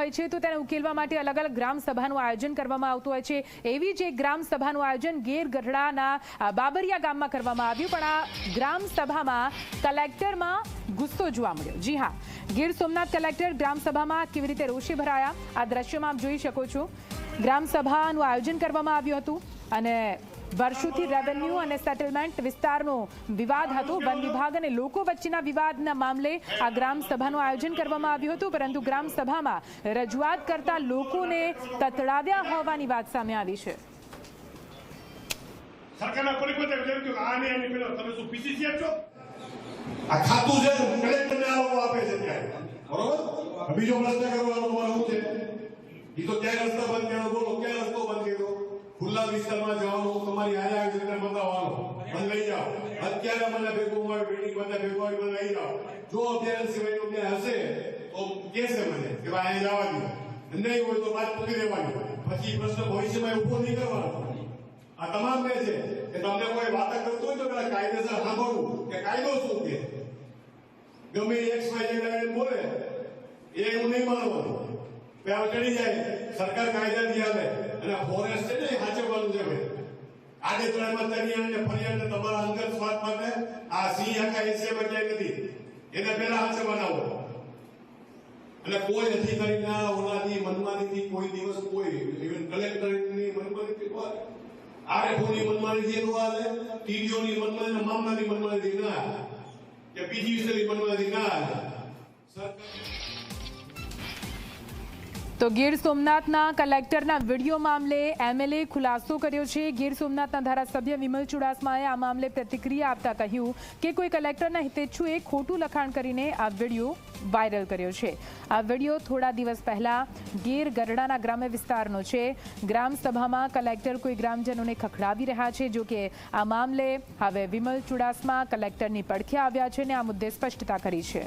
હોય છે તો તેને ઉકેલવા માટે અલગ અલગ ગ્રામ સભાનું આયોજન કરવામાં આવતું હોય છે. એવી જ એક ગ્રામ સભાનું આયોજન ગેર ગઢડાના બાબરિયા ગામમાં કરવામાં આવ્યું, પણ આ ગ્રામ સભામાં કલેક્ટરમાં ગુસ્સો જોવા મળ્યો. જી હા, ગીર સોમનાથ કલેક્ટર ગ્રામ સભામાં કેવી રીતે રોષે ભરાયા? આ દ્રશ્યમાં આપ જોઈ શકો છો. ગ્રામ સભાનું આયોજન કરવામાં આવ્યું હતું અને વર્ષોથી રેવન્યુ અને સેટલમેન્ટ વિસ્તારનો વિવાદ હતો. વન વિભાગ અને લોકો વચ્ચેના વિવાદના મામલે આ ગ્રામ સભાનું આયોજન કરવામાં આવ્યું હતું પરંતુ ગ્રામ સભામાં રજૂઆત કરતા લોકોને તતડાવ્યા હોવાની વાત સામે આવી છે. સરકારના પરિપત્ર એમ કહ્યું કે આને એની પેલો તમે શું પીસીસી છો આ ખાતું છે કલેક્ટરને આ આપે છે ત્યારે. બરોબર? બીજો પ્રશ્ન કરવાનો તમારો શું છે? એ તો ક્યાં રસ્તા બંધ કર્યો? બોલો ક્યાં રસ્તો બંધ કર્યો? ખુલ્લા વિસ્તારમાં જવાનું તમારી હારે આવી રીતે બતાવવાનો. મને લઈ જાઓ. અત્યારે મને ભેગું હોય બેટી મને ભેગું હોય મને લઈ જાઓ. જો અત્યારે સિવાય ક્યાં હશે, તો કેસે મને? કે ભાઈ અહીંયા જવા દો. નહીં હોય તો વાત પૂરી દેવાની પછી પ્રશ્ન ભવિષ્યમાં ઊભો નહીં કરવાનો. આ તમામ બે છે કે તમને કોઈ વાત કરતું હોય તો પેલા કાયદેસર સાંભળવું. કે કાયદો શું કે? ગમે એક્સ વાય ઝેડ બોલે, એ હું નહીં માનવાનું. પેલા ચડી જાય. સરકાર કાયદાથી આવે અને ફોરેસ્ટ છે ને સાચવવાનું છે ભાઈ. આજે ત્રણમાં તનિયા અને ફરિયાદ તમારા અંગત સ્વાર્થ માટે આ સિંહ આખા એશિયામાં ક્યાંય નથી. એને પેલા સાચવવાના બનાવો અને કોઈ અધિકારીના ઓલાની મનમાનીથી કોઈ દિવસ કોઈ ઇવન કલેક્ટરની મનમાનીથી કોઈ. આરએફઓની મનમાનીથી નો હાલે ટીડીઓની મનમાની મામલાની મનમાનીથી ના. કે પીજીવીસીની મનમાનીથી ના હાલે તો ગીર સોમનાથના કલેક્ટરના વીડિયો મામલે એમએલએ ખુલાસો કર્યો છે. ગીર સોમનાથના ધારાસભ્ય વિમલ ચુડાસમાએ આ મામલે પ્રતિક્રિયા આપતા કહ્યું કે કોઈ કલેક્ટરના હિતેચ્છુએ ખોટું લખાણ કરીને આ વીડિયો વાયરલ કર્યો છે. આ વીડિયો થોડા દિવસ પહેલા ગીર ગરડાના ગ્રામ્ય વિસ્તારનો છે. ગ્રામ સભામાં કલેક્ટર કોઈ ગ્રામજનોને ખખડાવી રહ્યા છે. જો કે આ મામલે હવે વિમલ ચુડાસમા કલેક્ટરની પડખે આવ્યા છે અને આ મુદ્દે સ્પષ્ટતા કરી છે.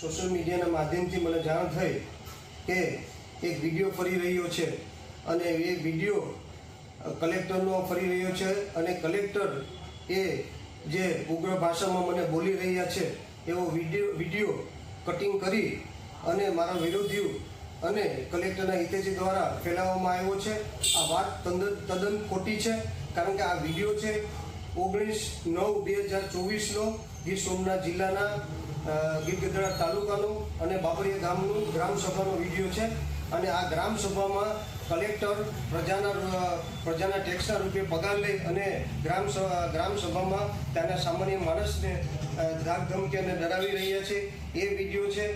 સોશિયલ મીડિયાના માધ્યમથી મને જાણ થઈ કે એક વીડિયો ફરી રહ્યો છે અને એ વીડિયો કલેક્ટરનો ફરી રહ્યો છે અને કલેક્ટર એ જે ઉગ્ર ભાષામાં મને બોલી રહ્યા છે, એવો વીડિયો વીડિયો કટિંગ કરી અને મારા વિરોધીઓ અને કલેક્ટરના હિતેજી દ્વારા ફેલાવવામાં આવ્યો છે. આ વાત તદ્દન ખોટી છે કારણ કે આ વીડિયો છે ઓગણીસ નવ બે હજાર ચોવીસનો ગીર સોમનાથ જિલ્લાના ગીર ગઢડા તાલુકાનું અને બાબરિયા ગામનું ગ્રામસભાનો વીડિયો છે. અને આ ગ્રામસભામાં કલેક્ટર પ્રજાના પ્રજાના ટેક્સના રૂપે પગાર લઈ અને ગ્રામ ગ્રામસભામાં ગ્રામ ત્યાંના સામાન્ય માણસને ધાક ધમકી અને ડરાવી રહ્યા છે. એ વીડિયો છે.